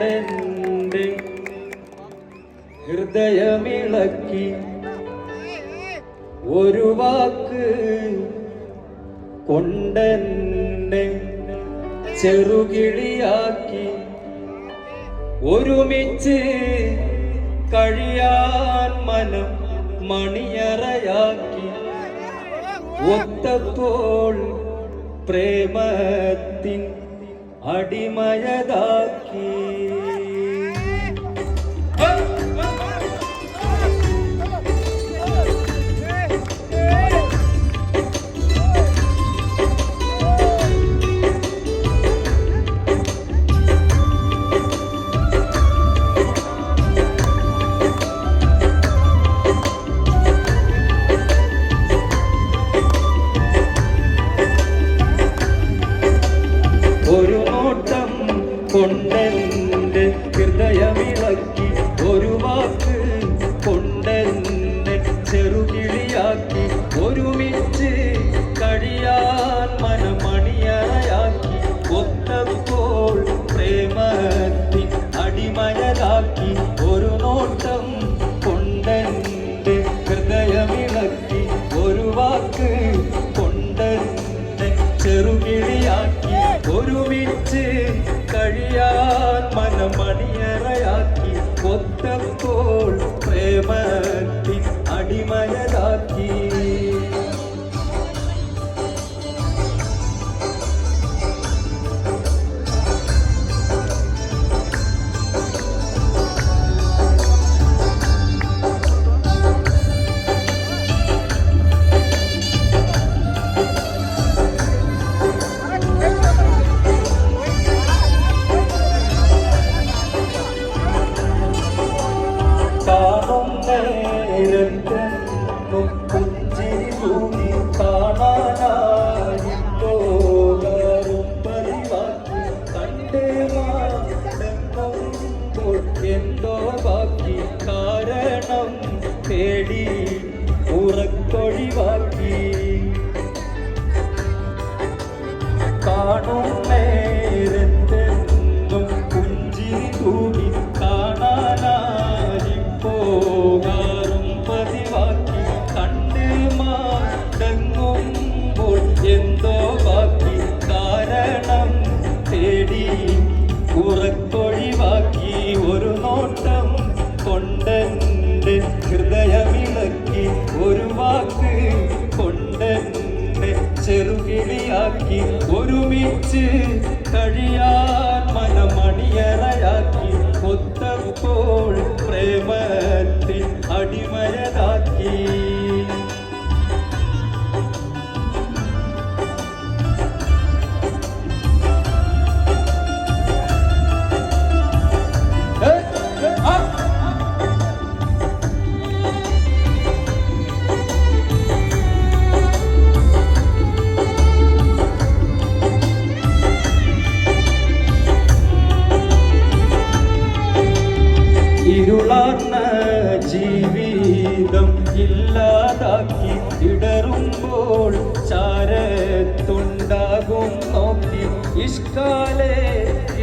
കൊണ്ടെന്റെ ഹൃദയമിളക്കി ഒരു വാക്ക് കൊണ്ടെന്നെ ചെറുകിളിയാക്കി ഒരുമിച്ച് കഴിയാൻ മനം മണിയറയാക്കി. ഒത്തപ്പോൾ പ്രേമത്തിൻ அடிமயதாக்கி കൊണ്ടെന്റെ ഹൃദയമിളക്കി ഒരു വാക്ക് കൊണ്ടെന്നെ ചെറുകിളിയാക്കി ഒരുമിച്ച് കഴിയാൻ നേരത്തെന്നും പുഞ്ചിരി തൂങ്ങി കാണാനായി പോകാറും പതിവാക്കി കണ്ടേ മാറുമ്പോൾ എന്തോ ബാക്കി കാരണം തേടി ഉറക്കൊഴിവാക്കി. കാണും കൊണ്ടെന്റെ ഹൃദയമിളക്കി ഒരു വാക്ക് കൊണ്ടെന്നെ ചെറുകിളിയാക്കി ഒരുമിച്ച് കഴിയാൻ മനമണിയറയാക്കി ഒത്തപ്പോൾ ഇരുളാർന്ന ജീവിതം ഇല്ലാതാക്കി ഇടറുമ്പോൾ ചാരത്തുണ്ടാകും നോക്കി. ഇഷ്കാലെ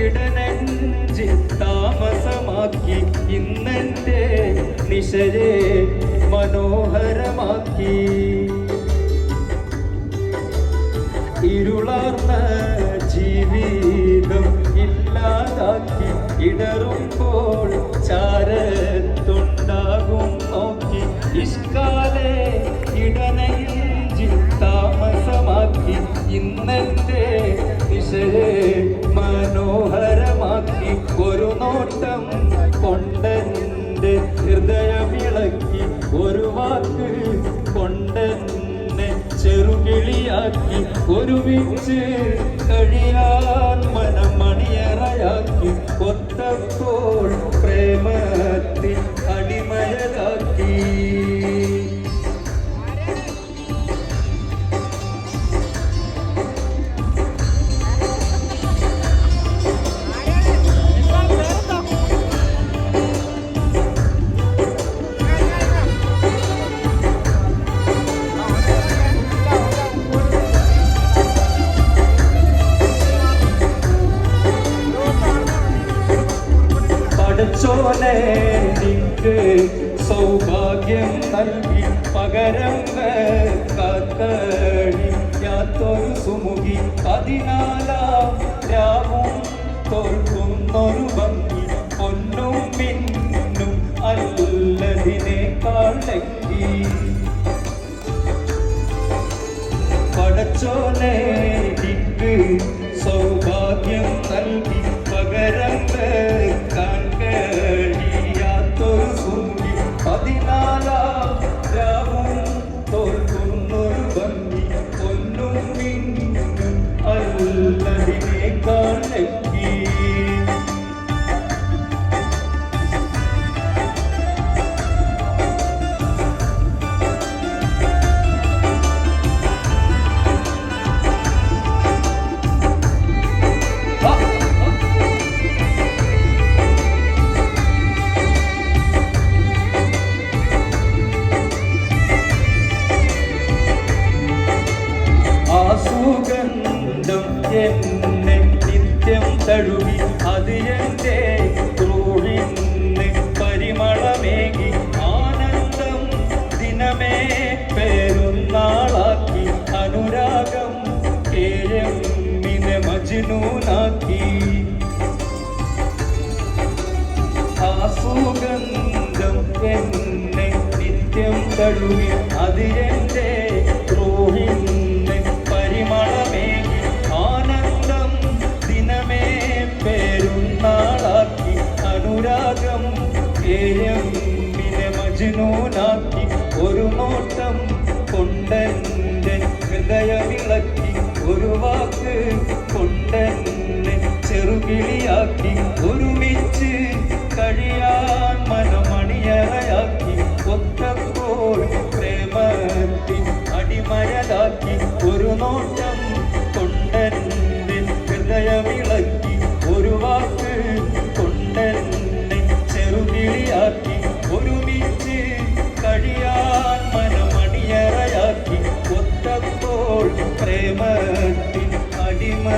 ഇടനെഞ്ചി താമസമാക്കി. ഇന്നെന്റെ നിശയെ മനോഹരമാക്കി. ഇരുളാർന്ന ജീവിതം ഇല്ലാതാക്കി ഇന്നെന്റെ ദിശയെ മനോഹരമാക്കി ഒരു നോട്ടം കൊണ്ടെന്റെ ഹൃദയമിളക്കി ഒരു വാക്ക് കൊണ്ടെന്നെ ചെറുകിളിയാക്കി ഒരുമിച്ച് കഴിയാൻ പടച്ചോനെ നിക്ക് സൗഭാഗ്യം നൽകി പകരം കാത്തടിയാത്തൊരു സുമുഖി. പതിനാലാം രാവും തോൽക്കുന്നൊരു ഭംഗി. പൊന്നും പിന്നും അല്ലതിനേക്കാൾ ലങ്കി. പടച്ചോനെ നിക്ക് തഴുകി അത് എന്റെ റൂഹിന് പരിമളമേകി ആനന്ദം ദിനമേ പേരുന്നാളാക്കി അനുരാഗം കേയമ്മിനെ മജ്നൂനാക്കി. ആ എന്നെ നിത്യം തഴുകി അത് എന്റെ കേയമ്മിനെ ഒരു നോട്ടം കൊണ്ടെന്റെ ഹൃദയമിളക്കി ഒരു വാക്ക് കൊണ്ടെന്നെ ചെറുകിളിയാക്കി ഒരുമിച്ച് കഴിയാൻ മനമണിയറയാക്കി ഒത്തപ്പോൾ പ്രേമത്തിൽ അടിമയലാക്കി ഒരു നോട്ടം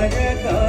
മനമണിയറയാക്കി ഒത്തപ്പോൾ പ്രേമത്തിൽ അടിമയലാക്കി